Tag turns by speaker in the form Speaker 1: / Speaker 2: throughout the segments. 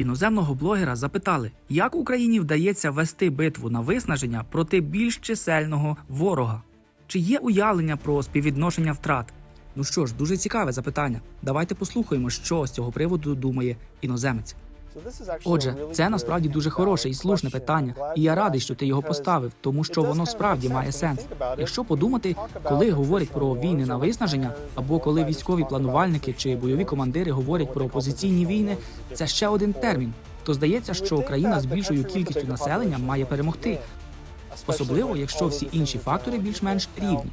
Speaker 1: Іноземного блогера запитали, як Україні вдається вести битву на виснаження проти більш чисельного ворога. Чи є уявлення про співвідношення втрат? Ну що ж, дуже цікаве запитання. Давайте послухаємо, що з цього приводу думає іноземець.
Speaker 2: Отже, це насправді дуже хороше і слушне питання, і я радий, що ти його поставив, тому що воно справді має сенс.
Speaker 1: Якщо подумати, коли говорять про війни на виснаження, або коли військові планувальники чи бойові командири говорять про опозиційні війни, це ще один термін. То здається, що країна з більшою кількістю населення має перемогти, особливо якщо всі інші фактори більш-менш рівні.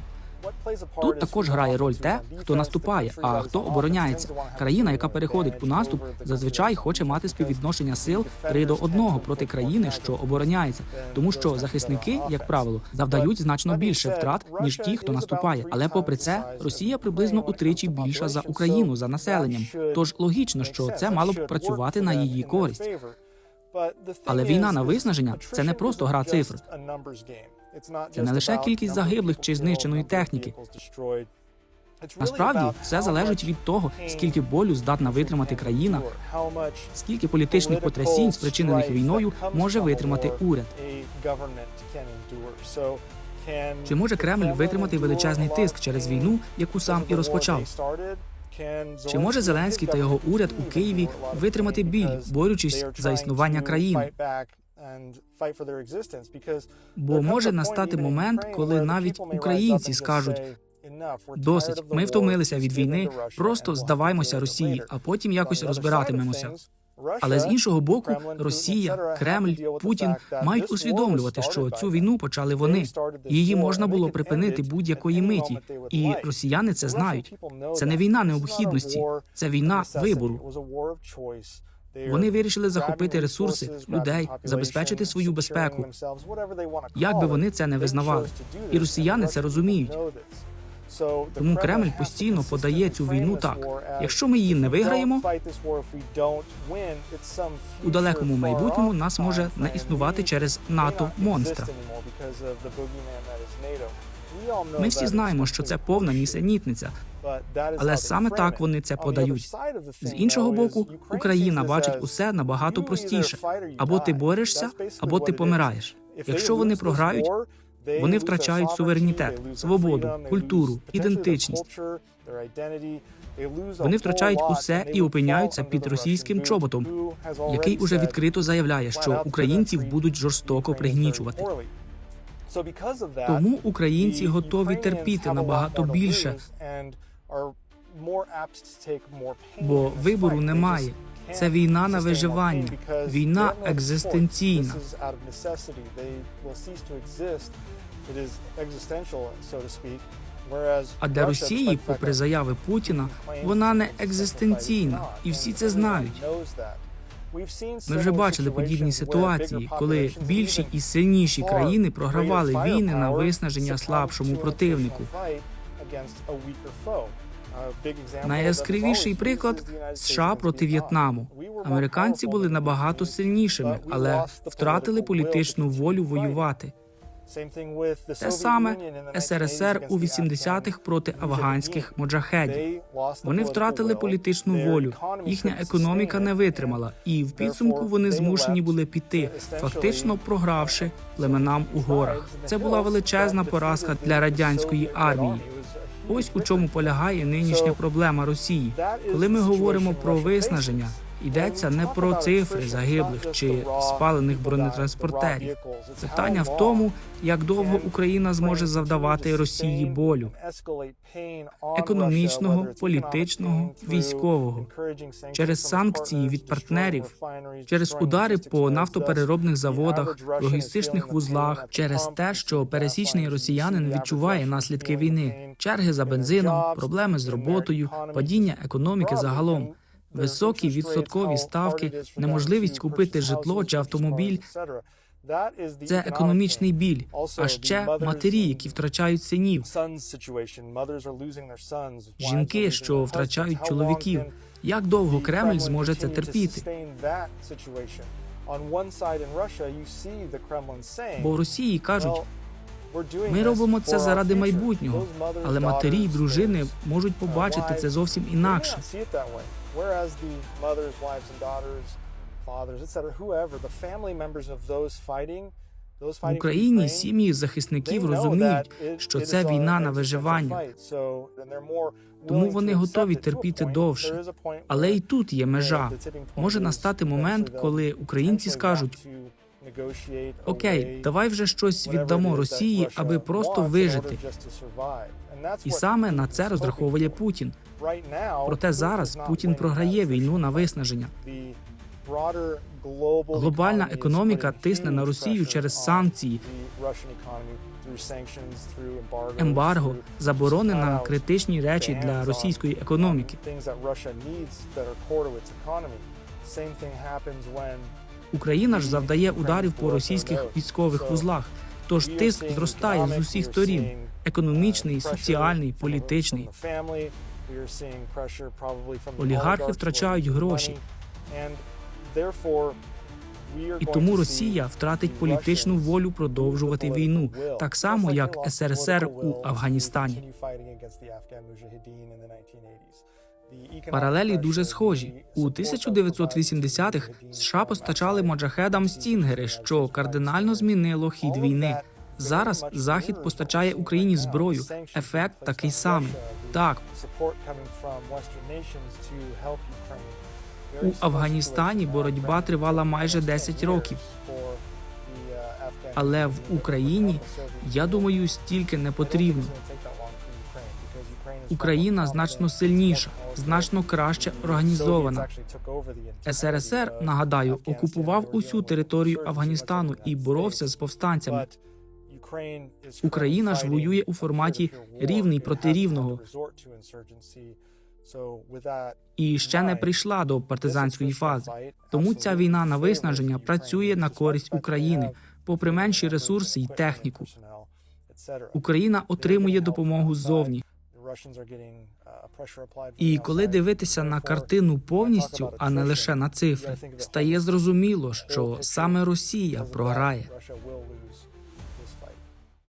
Speaker 1: Тут також грає роль те, хто наступає, а хто обороняється. Країна, яка переходить у наступ, зазвичай хоче мати співвідношення сил 3 до 1 проти країни, що обороняється, тому що захисники, як правило, завдають значно більше втрат ніж ті, хто наступає. Але попри це, Росія приблизно утричі більша за Україну за населенням. Тож логічно, що це мало б працювати на її користь.
Speaker 2: Але війна на виснаження це не просто гра цифр.
Speaker 1: Це не лише кількість загиблих чи знищеної техніки. Насправді все залежить від того, скільки болю здатна витримати країна, скільки політичних потрясінь, спричинених війною, може витримати уряд. Чи може Кремль витримати величезний тиск через війну, яку сам і розпочав? Чи може Зеленський та його уряд у Києві витримати біль, борючись за існування країни? Бо може настати момент, коли навіть українці скажуть досить, ми втомилися від війни, просто здаваймося Росії, а потім якось розбиратимемося. Але з іншого боку, Росія, Кремль, Путін мають усвідомлювати, що цю війну почали вони. Її можна було припинити будь-якої миті, і росіяни це знають. Це не війна необхідності, це війна вибору. Вони вирішили захопити ресурси людей, забезпечити свою безпеку. Як би вони це не визнавали, і росіяни це розуміють. Тому Кремль постійно подає цю війну так: якщо ми її не виграємо, у далекому майбутньому нас може не існувати через НАТО монстра. Ми всі знаємо, що це повна нісенітниця, але саме так вони це подають. З іншого боку, Україна бачить усе набагато простіше: або ти борешся, або ти помираєш. Якщо вони програють, вони втрачають суверенітет, свободу, культуру, ідентичність. Вони втрачають усе і опиняються під російським чоботом, який уже відкрито заявляє, що українців будуть жорстоко пригнічувати. Тому українці готові терпіти набагато більше, бо вибору немає. Це війна на виживання, війна екзистенційна. А для Росії, попри заяви Путіна, вона не екзистенційна, і всі це знають. Ми вже бачили подібні ситуації, коли більші і сильніші країни програвали війни на виснаження слабшому противнику. Найяскравіший приклад США проти В'єтнаму. Американці були набагато сильнішими, але втратили політичну волю воювати. Те саме СРСР у 80-х проти афганських моджахедів. Вони втратили політичну волю. Їхня економіка не витримала, і в підсумку вони змушені були піти, фактично програвши племенам у горах. Це була величезна поразка для радянської армії. Ось у чому полягає нинішня проблема Росії. Коли ми говоримо про виснаження, йдеться не про цифри загиблих чи спалених бронетранспортерів. Питання в тому, як довго Україна зможе завдавати Росії болю економічного, політичного, військового через санкції від партнерів, через удари по нафтопереробних заводах, логістичних вузлах, через те, що пересічний росіянин відчуває наслідки війни, черги за бензином, проблеми з роботою, падіння економіки загалом. Високі відсоткові ставки, неможливість купити житло чи автомобіль це економічний біль. А ще матері, які втрачають синів, жінки, що втрачають чоловіків. Як довго Кремль зможе це терпіти? Бо в Росії кажуть, ми робимо це заради майбутнього, але матері і дружини можуть побачити це зовсім інакше. В Україні сім'ї захисників розуміють, що це війна на виживання, тому вони готові терпіти довше. Але і тут є межа. Може настати момент, коли українці скажуть: Окей, давай вже щось віддамо Росії, аби просто вижити. І саме на це розраховує Путін. Проте зараз Путін програє війну на виснаження.
Speaker 3: Глобальна економіка тисне на Росію через санкції,
Speaker 1: Ембарго, заборони на критичні речі для російської економіки. Україна ж завдає ударів по російських військових вузлах. Тож тиск зростає з усіх сторін: економічний, соціальний, політичний.
Speaker 3: Олігархи втрачають гроші.
Speaker 1: І тому Росія втратить політичну волю продовжувати війну, так само як СРСР у Афганістані. Паралелі дуже схожі. У 1980-х США постачали моджахедам стінгери, що кардинально змінило хід війни. Зараз Захід постачає Україні зброю. Ефект такий самий. Так, у Афганістані боротьба тривала майже 10 років. Але в Україні, я думаю, стільки не потрібно. Україна значно сильніша, значно краще організована. СРСР, нагадаю, окупував усю територію Афганістану і боровся з повстанцями.
Speaker 3: Україна ж воює у форматі рівний проти рівного.
Speaker 1: і ще не прийшла до партизанської фази. Тому ця війна на виснаження працює на користь України, попри менші ресурси і техніку. Україна отримує допомогу ззовні. І коли дивитися на картину повністю, а не лише на цифри, стає зрозуміло, що саме Росія програє.